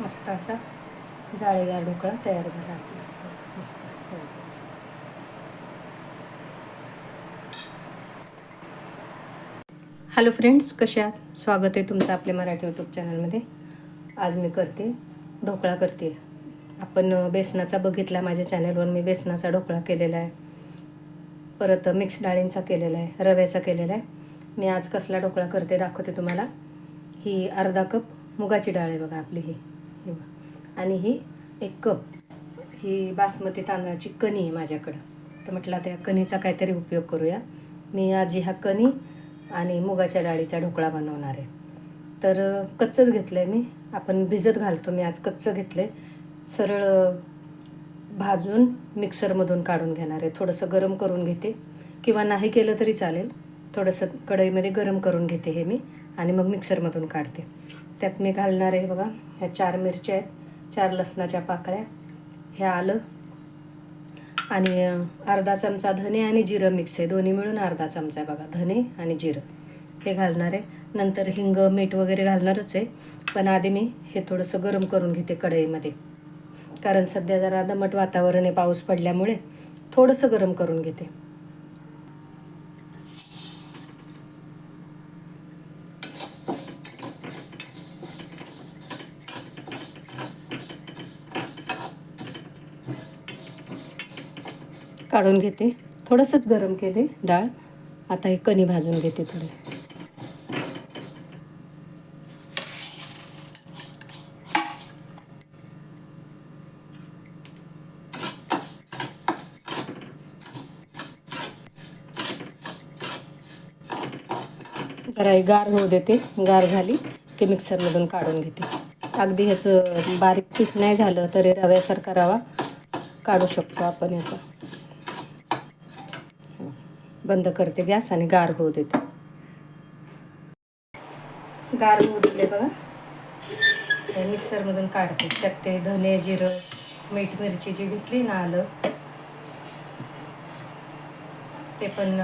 मस्त असा जाळीदार ढोकळा तयार झाला. आपला मस्त. हो. हॅलो फ्रेंड्स कशा स्वागत आहे तुमचं आपल्या मराठी यूट्यूब चॅनलमध्ये. आज मी करते ढोकळा करते. आपण बेसनाचा बघितला माझ्या चॅनलवर मी बेसनाचा ढोकळा केलेला आहे. परत मिक्स डाळींचा केलेला आहे रव्याचा केलेला आहे. मी आज कसला ढोकळा करते दाखवते तुम्हाला. ही अर्धा कप मुगाची डाळ आहे बघा आपली ही. ही आणि ही एक कप ही बासमती तांदळाची कणी आहे माझ्याकडं. तर म्हटलं त्या कणीचा काहीतरी उपयोग करूया. मी आज ह्या कणी आणि मुगाच्या डाळीचा ढोकळा बनवणार आहे. तर कच्चंच घेतलं आहे मी. आपण भिजत घालतो. मी आज कच्चं घेतलं आहे सरळ भाजून मिक्सरमधून काढून घेणार आहे. थोडंसं गरम करून घेते. किंवा नाही केलं तरी चालेल. थोडंसं कढईमध्ये गरम करून घेते हे मी. आणि मग मिक्सरमधून काढते. त्यात मी घालणार आहे बघा. ह्या चार मिरच्या आहेत. चार लसणाच्या पाकळ्या. हे आलं. आणि अर्धा चमचा धने आणि जिरं मिक्स आहे. दोन्ही मिळून अर्धा चमचा आहे बघा. धने आणि जिरं. हे घालणार आहे. नंतर हिंग मीठ वगैरे घालणारच आहे. पण आधी मी हे थोडंसं गरम करून घेते कढईमध्ये. कारण सध्या जरा दमट वातावरण आहे पाऊस पडल्यामुळे. थोडंसं गरम करून घेते. काढून घेते. थोडंसंच गरम केले डाळ. आता हे कणी भाजून घेते थोडे. जरा हे गार होऊ देते. गार झाली की मिक्सरमधून काढून घेते. अगदी ह्याचं बारीक पीठ नाही झालं तरी रव्यासारखा रवा काढू शकतो आपण याचा. बंद करते गॅस आणि गार होऊ देते. गार होऊ दिले बघा. मिक्सरमधून काढते. त्यात ते धने जिरं मीठ मिरची जी घेतली ना आलं ते पण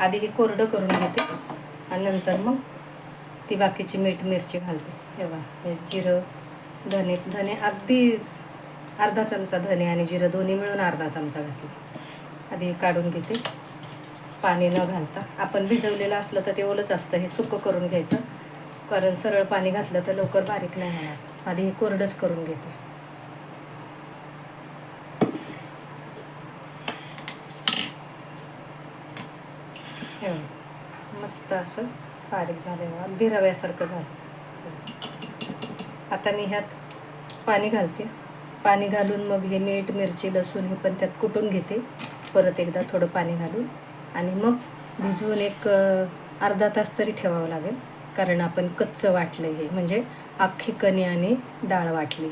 आधी हे कोरडं करून घेते आणि नंतर मग ती बाकीची मीठ मिरची घालते. तेव्हा बघा हे जिरं धने धने अगदी अर्धा चमचा धने आणि जिरं दोन्ही मिळून अर्धा चमचा घातला. आधी काढून घेते. पाणी न घालता. आपण भिजवलेलं असलं तर ते ओलंच असतं हे सुकं करून घ्यायचं. कारण सरळ पाणी घातलं तर लवकर बारीक नाही होणार. आधी हे कोरडंच करून घेते. मस्त असं बारीक झालं अगदी रव्यासारखं झालं आता मी ह्यात पाणी घालते. पाणी घालून मग हे मीठ मिरची लसूण हे पण त्यात कुटून घेते. परत एकदा थोडं पाणी घालून. आणि मग भिजवून एक अर्धा तास तरी ठेवावं लागेल. कारण आपण कच्चं वाटलं हे. म्हणजे अख्खी कणी आणि डाळ वाटली.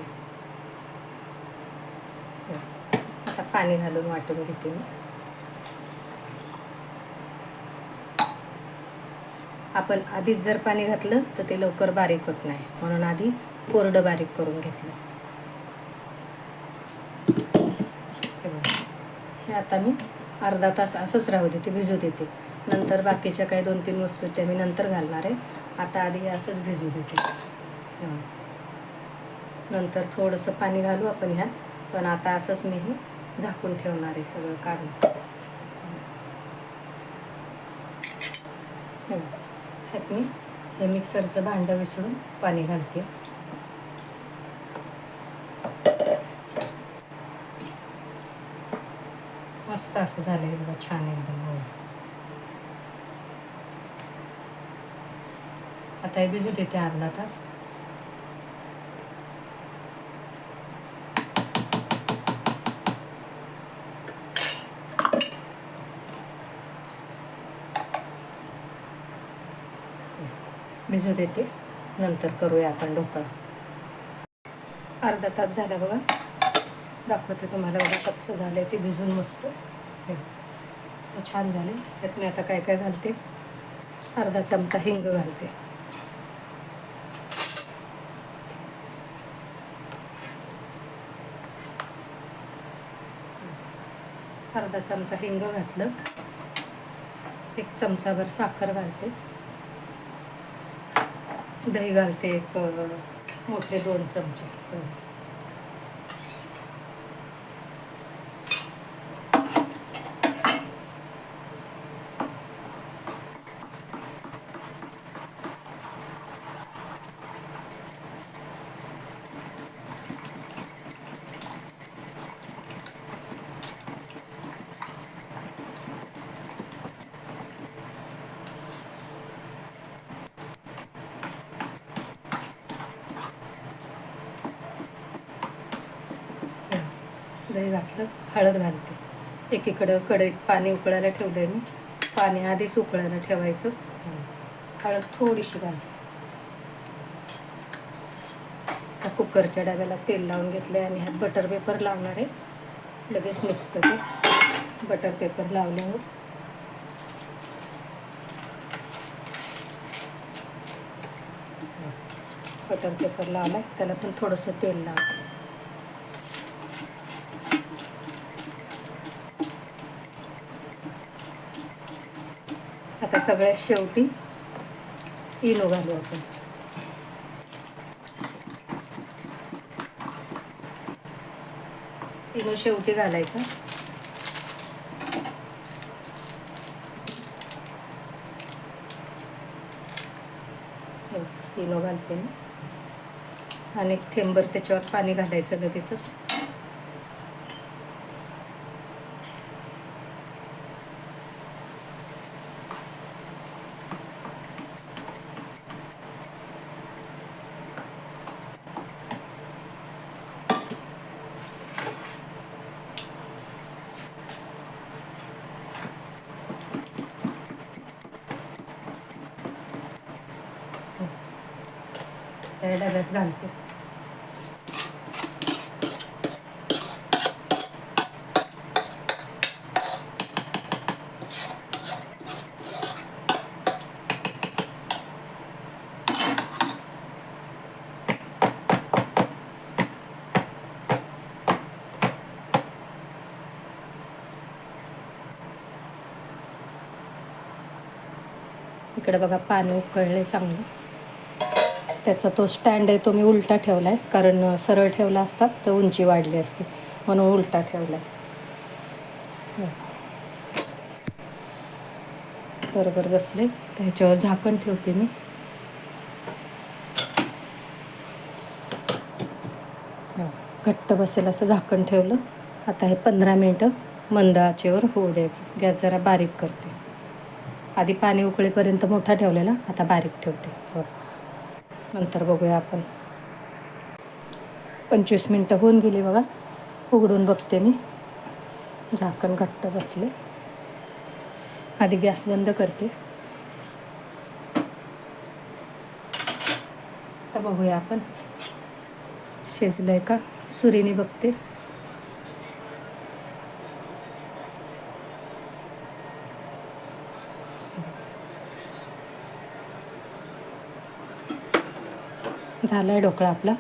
आता पाणी घालून वाटून घेते मी. आपण आधीच जर पाणी घातलं तर ते लवकर बारीक होत नाही. म्हणून आधी कोरडं बारीक करून घेतलं. हे आता मी अर्धा तास असंच राहू देते भिजू देते. नंतर बाकीच्या काही दोन तीन वस्तू त्या मी नंतर घालणार आहे. आता आधी असंच भिजू देते. नंतर थोडंसं पाणी घालू आपण ह्यात पण आता असंच मी हे झाकून ठेवणार आहे सगळं काढून. ह्यात मी हे मिक्सरचं भांडं विसरून पाणी घालते. मस्त असं झालं एकदम छान एकदम हो. आता हे भिजू देते अर्धा तास. भिजू देते नंतर करूया आपण ढोकळा. अर्धा तास झाला बघा. दाखवते तुम्हाला बघा कच्चं झालं ते भिजून मस्त. असं छान झाले. त्यात मी आता काय काय घालते? अर्धा चमचा हिंग घालते. अर्धा चमचा हिंग घातलं. एक चमचाभर साखर घालते. दही घालते एक मोठे दोन चमचे. दही घातलं हळद घालते. एकीकडं कढईत पाणी उकळायला ठेवलंय मी. पाणी आधीच उकळायला ठेवायचं. हळद थोडीशी घालते. त्या कुकरच्या डब्याला तेल लावून घेतलंय आणि ह्यात बटर पेपर लावणार आहे. लगेच निघतं ते. बटर पेपर लावल्यावर. बटर पेपर लावलाय त्याला पण थोडंसं तेल लावते. आता सगळ्यात शेवटी इनो घालू आपण. इनो शेवटी घालायचा. हो, इनो घालते मी. आणि एक थेंबर त्याच्यावर पाणी घालायचं लगेचच. त्या डब्यात घालते इकडे बघा पाणी उकळले चांगलं त्याचा तो स्टँड आहे तो मी उलटा ठेवला आहे कारण सरळ ठेवला असता तर उंची वाढली असती. म्हणून उलटा ठेवला आहे बरोबर बसले. त्याच्यावर झाकण ठेवते मी. हो, घट्ट बसेल असं झाकण ठेवलं. आता हे पंधरा मिनटं मंद आचेवर होऊ द्यायचं. गॅस जरा बारीक करते. आधी पाणी उकळेपर्यंत मोठा ठेवलेला. आता बारीक ठेवते. हो नंतर बघूया आपण. पंचवीस मिनटं होऊन गेली बघा. उघडून बघते मी. झाकण घट्ट बसले. आधी गॅस बंद करते. तर बघूया आपण. शिजलंय का? सुरीने बघते. झाला आहे ढोकळा आपला.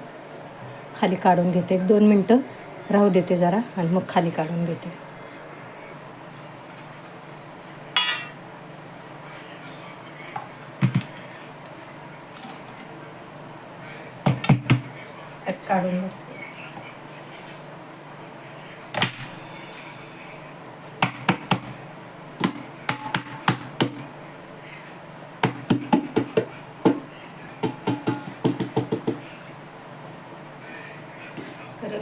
खाली काढून घेते. एक दोन मिनटं. राहू देते जरा आणि मग खाली काढून घेते.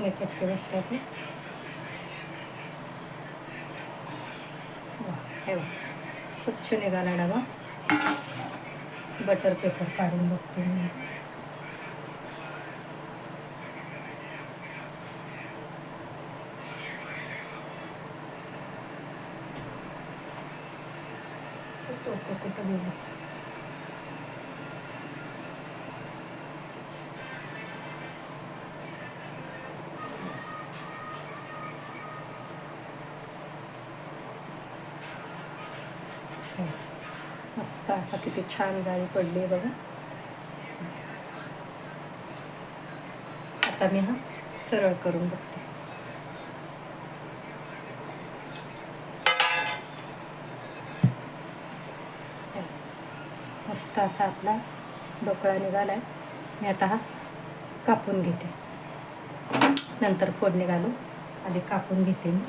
आहे चटके बसतात स्वच्छ निघाला डबा बटर पेपर काढून बघते मी। टोकं कुठं गेलं असा किती छान जाळी पडली आहे बघा. आता मी हा सरळ करून बघते. मस्त असा आपला ढोकळा निघाला आहे मी आता हा कापून घेते. नंतर फोडणी घालू आधी कापून घेते मी.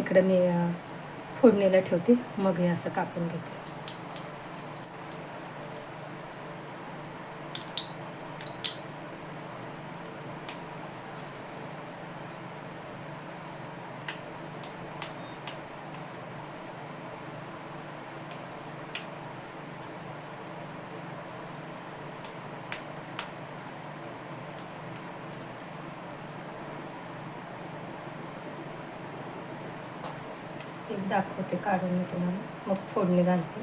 इकडं मी फोडणीला ठेवते. मग हे असं कापून घेते. एक दाखवते काढून मी तुम्हाला. मग फोडणी घालते.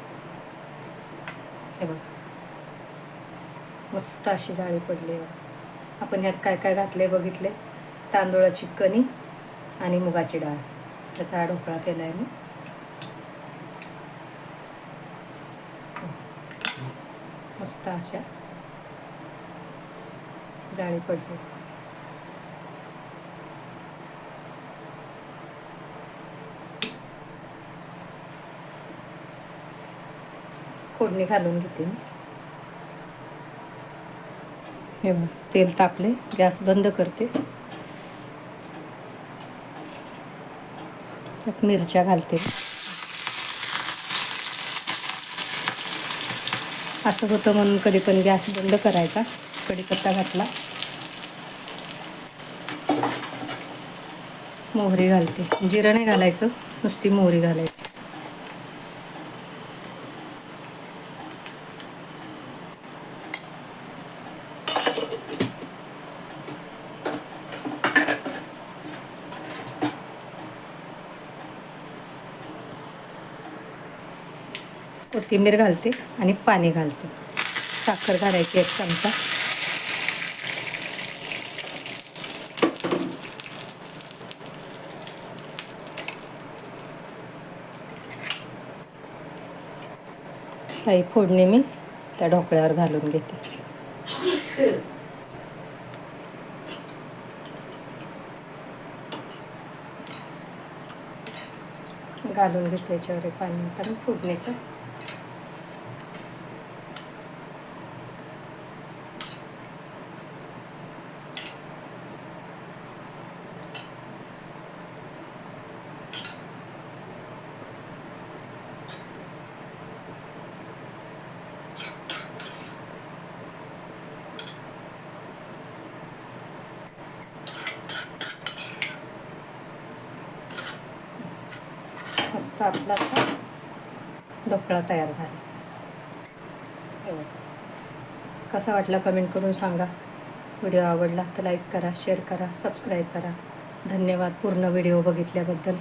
हे बघ. मस्त अशी जाळी पडली आपण ह्यात काय काय घातले बघितले तांदूळाची कणी आणि मुगाची डाळ. त्याचा ढोकळा केला आहे मी. मस्त अशा जाळी पडली. फोडणी घालून घेते हे तेल तापले गॅस बंद करते. मिरच्या घालते असं होतं म्हणून कधी पण गॅस बंद करायचा कढीपत्ता घातला. मोहरी घालते. जिरं नाही घालायचं नुसती मोहरी घालायची. कोथिंबीर घालते आणि पाणी घालते. साखर घालायची एक चमचा. काही फोडणी मी त्या ढोकळ्यावर घालून घेते. घालून घेतल्याच्यावर पाणी पण फोडणीचं मस्त आपला असा ढोकळा तयार झाला. कसा वाटला कमेंट करून सांगा. व्हिडिओ आवडला तर लाईक करा शेअर करा सबस्क्राईब करा. धन्यवाद. पूर्ण व्हिडिओ बघितल्याबद्दल.